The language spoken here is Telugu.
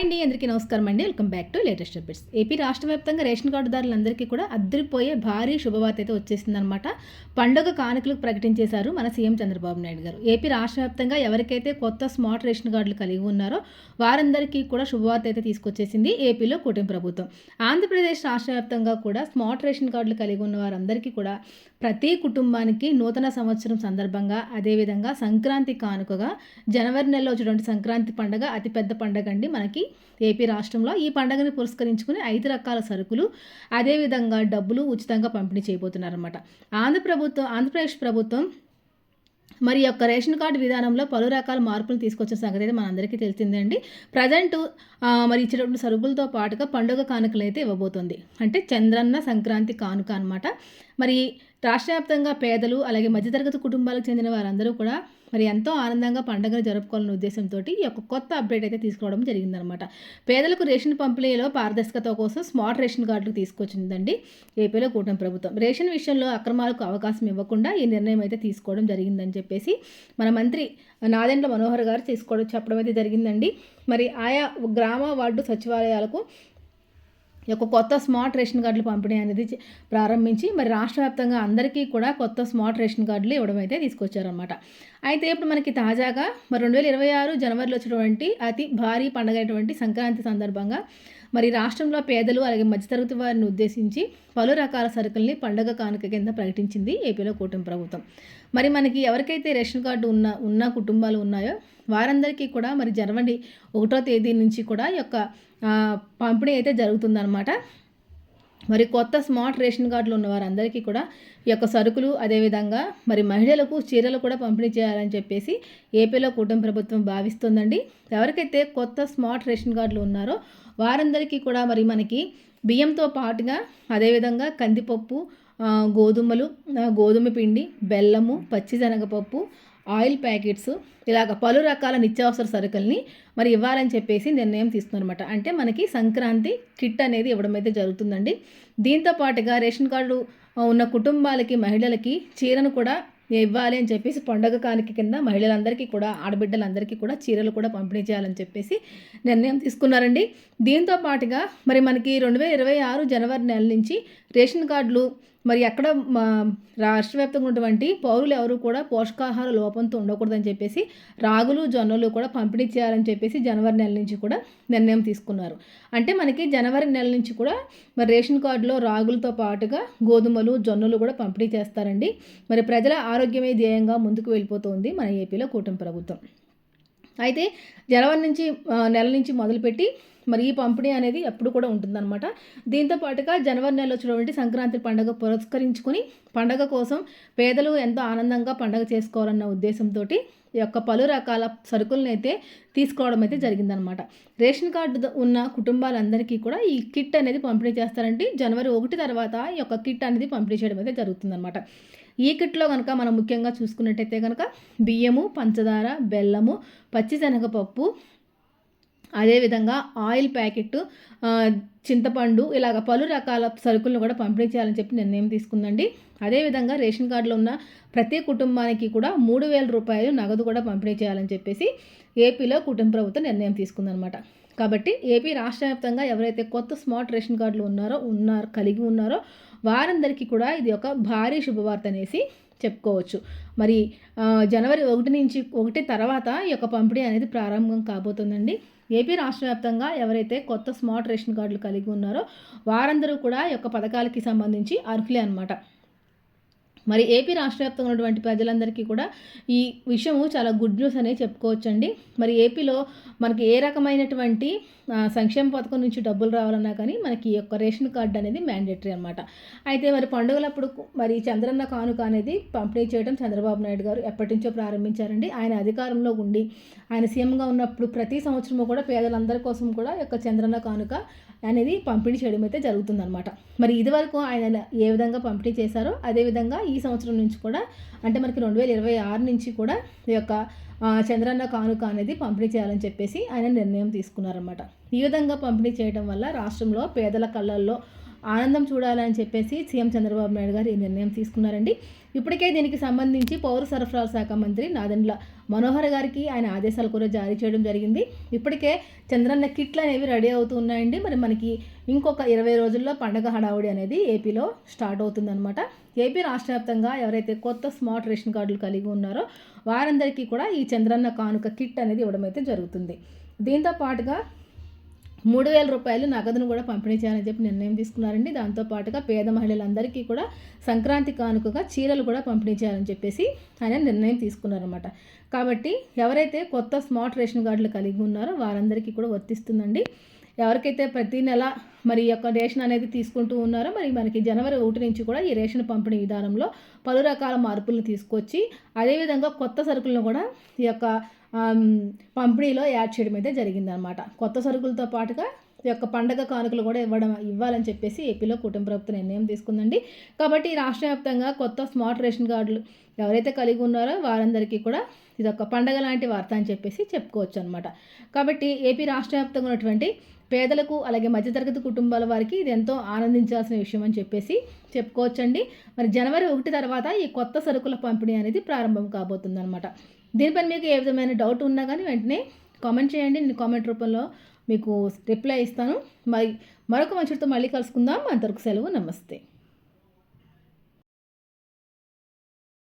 హాయ్ అండి అందరికీ నమస్కారం అండి. Welcome back to latest updates. AP రాష్ట్ర వ్యాప్తంగా రేషన్ కార్డుదారులందరికీ కూడా అద్దరిపోయే భారీ శుభవార్త అయితే వచ్చేసిందనమాట పండుగ కానుకలకు ప్రకటించేశారు మన సీఎం చంద్రబాబు నాయుడు గారు. ఏపీ రాష్ట్ర వ్యాప్తంగా ఎవరికైతే కొత్త స్మార్ట్ రేషన్ కార్డులు కలిగి ఉన్నారో వారందరికీ కూడా శుభవార్త అయితే తీసుకొచ్చేసింది ఏపీలో కూటమి ప్రభుత్వం. ఆంధ్రప్రదేశ్ రాష్ట్ర వ్యాప్తంగా కూడా స్మార్ట్ రేషన్ కార్డులు కలిగి ఉన్న వారందరికీ కూడా ప్రతి కుటుంబానికి నూతన సంవత్సరం సందర్భంగా అదేవిధంగా సంక్రాంతి కానుకగా జనవరి నెలలో వచ్చేటువంటి సంక్రాంతి పండుగ అతిపెద్ద పండుగ అండి మనకి ఏపీ రాష్ట్రంలో ఈ పండుగను పురస్కరించుకుని ఐదు రకాల సరుకులు అదేవిధంగా డబ్బులు ఉచితంగా పంపిణీ చేయబోతున్నారన్నమాట. ఆంధ్ర ప్రభుత్వం ఆంధ్రప్రదేశ్ ప్రభుత్వం మరి యొక్క రేషన్ కార్డు విధానంలో పలు రకాల మార్పులు తీసుకొచ్చిన సంగతి అయితే మనందరికీ తెలిసిందండి. ప్రజెంట్ మరి ఇచ్చేటటువంటి సరుకులతో పాటుగా పండుగ కానుకలు అయితే ఇవ్వబోతుంది. అంటే చంద్రన్న సంక్రాంతి కానుక అనమాట మరి రాష్ట్ర వ్యాప్తంగా పేదలు అలాగే మధ్యతరగతి కుటుంబాలకు చెందిన వారందరూ కూడా మరి ఎంతో ఆనందంగా పండుగను జరుపుకోవాలనే ఉద్దేశంతో ఈ యొక్క కొత్త అప్డేట్ అయితే తీసుకోవడం జరిగిందనమాట. పేదలకు రేషన్ పంపిణీలో పారదర్శకత కోసం స్మార్ట్ రేషన్ కార్డులు తీసుకొచ్చిందండి ఏపీలో కూటమి ప్రభుత్వం. రేషన్ విషయంలో అక్రమాలకు అవకాశం ఇవ్వకుండా ఈ నిర్ణయం అయితే తీసుకోవడం జరిగిందని చెప్పేసి మన మంత్రి నాదెండ్ల మనోహర్ గారు తీసుకోవడం చెప్పడం అయితే జరిగిందండి. మరి ఆయా గ్రామ వార్డు సచివాలయాలకు యొక్క కొత్త స్మార్ట్ రేషన్ కార్డులు పంపిణీ అనేది ప్రారంభించి మరి రాష్ట్ర వ్యాప్తంగా అందరికీ కూడా కొత్త స్మార్ట్ రేషన్ కార్డులు ఇవ్వడం అయితే తీసుకొచ్చారనమాట అయితే ఇప్పుడు మనకి తాజాగా మరి రెండు వేల ఇరవై ఆరు జనవరిలో వచ్చినటువంటి అతి భారీ పండుగ అయినటువంటి సంక్రాంతి సందర్భంగా మరి రాష్ట్రంలో పేదలు అలాగే మధ్యతరగతి వారిని ఉద్దేశించి పలు రకాల సరుకుల్ని పండగ కానుక కింద ప్రకటించింది ఏపీలో కూటమి ప్రభుత్వం. మరి మనకి ఎవరికైతే రేషన్ కార్డు ఉన్న ఉన్న కుటుంబాలు ఉన్నాయో వారందరికీ కూడా మరి జనవరి ఒకటో తేదీ నుంచి కూడా యొక్క పంపిణీ అయితే జరుగుతుందన్నమాట. మరి కొత్త స్మార్ట్ రేషన్ కార్డులు ఉన్న వారందరికీ కూడా ఈ యొక్క సరుకులు అదేవిధంగా మరి మహిళలకు చీరలు కూడా పంపిణీ చేయాలని చెప్పేసి ఏపీలో కూటమి ప్రభుత్వం భావిస్తుందండి. ఎవరికైతే కొత్త స్మార్ట్ రేషన్ కార్డులు ఉన్నారో వారందరికీ కూడా మరి మనకి బియ్యంతో పాటుగా అదేవిధంగా కందిపప్పు గోధుమలు గోధుమ పిండి బెల్లము పచ్చిశనగపప్పు ఆయిల్ ప్యాకెట్స్ ఇలాగ పలు రకాల నిత్యావసర సరుకుల్ని మరి ఇవ్వాలని చెప్పేసి నిర్ణయం తీసుకున్నారనమాట అంటే మనకి సంక్రాంతి కిట్ అనేది ఇవ్వడం అయితే జరుగుతుందండి. దీంతో పాటుగా రేషన్ కార్డు ఉన్న కుటుంబాలకి మహిళలకి చీరను కూడా ఇవ్వాలి అని చెప్పేసి పండగ కానికి కింద మహిళలందరికీ కూడా ఆడబిడ్డలందరికీ కూడా చీరలు కూడా పంపిణీ చేయాలని చెప్పేసి నిర్ణయం తీసుకున్నారండి. దీంతో పాటుగా మరి మనకి రెండు వేల ఇరవై ఆరు జనవరి నెల నుంచి రేషన్ కార్డులు మరి ఎక్కడ రాష్ట్ర వ్యాప్తంగా ఉన్నటువంటి పౌరులు ఎవరు కూడా పోషకాహార లోపంతో ఉండకూడదని చెప్పేసి రాగులు జొన్నలు కూడా పంపిణీ చేయాలని చెప్పేసి జనవరి నెల నుంచి కూడా నిర్ణయం తీసుకున్నారు. అంటే మనకి జనవరి నెల నుంచి కూడా మరి రేషన్ కార్డులో రాగులతో పాటుగా గోధుమలు జొన్నలు కూడా పంపిణీ చేస్తారండి. మరి ప్రజల ఆరోగ్యమే ధ్యేయంగా ముందుకు వెళ్ళిపోతుంది మన ఏపీలో కూటమి ప్రభుత్వం. అయితే జనవరి నుంచి నెల నుంచి మొదలుపెట్టి మరి ఈ పంపిణీ అనేది ఎప్పుడు కూడా ఉంటుందన్నమాట. దీంతో పాటుగా జనవరి నెలలో వచ్చినటువంటి సంక్రాంతి పండుగ పురస్కరించుకొని పండగ కోసం పేదలు ఎంతో ఆనందంగా పండగ చేసుకోవాలన్న ఉద్దేశంతో ఈ యొక్క పలు రకాల సరుకులను అయితే తీసుకోవడం అయితే జరిగిందనమాట రేషన్ కార్డు ఉన్న కుటుంబాలందరికీ కూడా ఈ కిట్ అనేది పంపిణీ చేస్తారంటే జనవరి ఒకటి తర్వాత ఈ యొక్క కిట్ అనేది పంపిణీ చేయడం అయితే జరుగుతుందన్నమాట. ఈ కిట్లో కనుక మనం ముఖ్యంగా చూసుకున్నట్టయితే కనుక బియ్యము పంచదార బెల్లము పచ్చిశనగపప్పు అదేవిధంగా ఆయిల్ ప్యాకెట్ చింతపండు ఇలాగ పలు రకాల సరుకులను కూడా పంపిణీ చేయాలని చెప్పి నిర్ణయం తీసుకుందండి. అదేవిధంగా రేషన్ కార్డులో ఉన్న ప్రతి కుటుంబానికి కూడా మూడు వేల రూపాయలు నగదు కూడా పంపిణీ చేయాలని చెప్పేసి ఏపీలో కుటుంబ ప్రభుత్వం నిర్ణయం తీసుకుందనమాట కాబట్టి ఏపీ రాష్ట్ర వ్యాప్తంగా ఎవరైతే కొత్త స్మార్ట్ రేషన్ కార్డులు ఉన్నారో ఉన్నారు కలిగి ఉన్నారో వారందరికీ కూడా ఇది ఒక భారీ శుభవార్త అనేసి చెప్పుకోవచ్చు. మరి జనవరి ఒకటి నుంచి ఒకటి తర్వాత ఈ యొక్క పంపిణీ అనేది ప్రారంభం కాబోతుందండి. ఏపీ రాష్ట్ర వ్యాప్తంగా ఎవరైతే కొత్త స్మార్ట్ రేషన్ కార్డులు కలిగి ఉన్నారో వారందరూ కూడా ఈ యొక్క పథకాలకి సంబంధించి అర్హులే అనమాట మరి ఏపీ రాష్ట్ర వ్యాప్తంగా ఉన్నటువంటి ప్రజలందరికీ కూడా ఈ విషయము చాలా గుడ్ న్యూస్ అనే చెప్పుకోవచ్చండి. మరి ఏపీలో మనకి ఏ రకమైనటువంటి సంక్షేమ పథకం నుంచి డబ్బులు రావాలన్నా కానీ మనకి ఈ యొక్క రేషన్ కార్డు అనేది మ్యాండేటరీ అనమాట అయితే మరి పండుగలప్పుడు మరి చంద్రన్న కానుక అనేది పంపిణీ చేయడం చంద్రబాబు నాయుడు గారు ఎప్పటి నుంచో ప్రారంభించారండి. ఆయన అధికారంలో ఉండి ఆయన సీఎంగా ఉన్నప్పుడు ప్రతి సంవత్సరము కూడా పేదలందరి కోసం కూడా యొక్క చంద్రన్న కానుక అనేది పంపిణీ చేయడం అయితే జరుగుతుందన్నమాట. మరి ఇదివరకు ఆయన ఏ విధంగా పంపిణీ చేశారో అదేవిధంగా ఈ సంవత్సరం నుంచి కూడా అంటే మనకి రెండు వేల ఇరవై ఆరు నుంచి కూడా ఈ యొక్క చంద్రన్న కానుక అనేది పంపిణీ చేయాలని చెప్పేసి ఆయన నిర్ణయం తీసుకున్నారన్నమాట. ఈ విధంగా పంపిణీ చేయడం వల్ల రాష్ట్రంలో పేదల కళ్ళల్లో ఆనందం చూడాలని చెప్పేసి సీఎం చంద్రబాబు నాయుడు గారు ఈ నిర్ణయం తీసుకున్నారండి. ఇప్పటికే దీనికి సంబంధించి పౌర సరఫరాల శాఖ మంత్రి నాదెండ్ల మనోహర్ గారికి ఆయన ఆదేశాలు కూడా జారీ చేయడం జరిగింది. ఇప్పటికే చంద్రన్న కిట్లు అనేవి రెడీ అవుతూ ఉన్నాయండి మరి మనకి ఇంకొక ఇరవై రోజుల్లో పండగ హడావుడి అనేది ఏపీలో స్టార్ట్ అవుతుందన్నమాట. ఏపీ రాష్ట్ర వ్యాప్తంగా ఎవరైతే కొత్త స్మార్ట్ రేషన్ కార్డులు కలిగి ఉన్నారో వారందరికీ కూడా ఈ చంద్రన్న కానుక కిట్ అనేది ఇవ్వడం అయితే జరుగుతుంది. దీంతో పాటుగా మూడు వేల రూపాయలు నగదును కూడా పంపిణీ చేయాలని చెప్పి నిర్ణయం తీసుకున్నారండి. దాంతో పాటుగా పేద మహిళలందరికీ కూడా సంక్రాంతి కానుకగా చీరలు కూడా పంపిణీ చేయాలని చెప్పేసి ఆయన నిర్ణయం తీసుకున్నారన్నమాట. కాబట్టి ఎవరైతే కొత్త స్మార్ట్ రేషన్ కార్డులు కలిగి ఉన్నారో వారందరికీ కూడా వర్తిస్తుందండి. ఎవరికైతే ప్రతి నెల మరి ఈ యొక్క రేషన్ అనేది తీసుకుంటూ ఉన్నారో మరి మనకి జనవరి ఒకటి నుంచి కూడా ఈ రేషన్ పంపిణీ విధానంలో పలు రకాల మార్పులను తీసుకొచ్చి అదేవిధంగా కొత్త సరుకులను కూడా ఈ యొక్క పంపిణీలో యాడ్ చేయడం అయితే జరిగిందనమాట కొత్త సరుకులతో పాటుగా యొక్క పండగ కానుకలు కూడా ఇవ్వడం ఇవ్వాలని చెప్పేసి ఏపీలో కుటుంబ ప్రభుత్వం నిర్ణయం తీసుకుందండి. కాబట్టి రాష్ట్ర వ్యాప్తంగా కొత్త స్మార్ట్ రేషన్ కార్డులు ఎవరైతే కలిగి ఉన్నారో వారందరికీ కూడా ఇది ఒక పండగ లాంటి వార్త అని చెప్పేసి చెప్పుకోవచ్చు అనమాట కాబట్టి ఏపీ రాష్ట్ర వ్యాప్తంగా ఉన్నటువంటి పేదలకు అలాగే మధ్యతరగతి కుటుంబాల వారికి ఇది ఎంతో ఆనందించాల్సిన విషయం అని చెప్పేసి చెప్పుకోవచ్చండి. మరి జనవరి ఒకటి తర్వాత ఈ కొత్త సరుకుల పంపిణీ అనేది ప్రారంభం కాబోతుందన్నమాట దీనిపైన మీకు ఏ విధమైన డౌట్ ఉన్నా కానీ వెంటనే కామెంట్ చేయండి. నేను కామెంట్ రూపంలో మీకు రిప్లై ఇస్తాను. మరి మరొక మంచితో మళ్ళీ కలుసుకుందాం. అంతవరకు సెలవు. నమస్తే.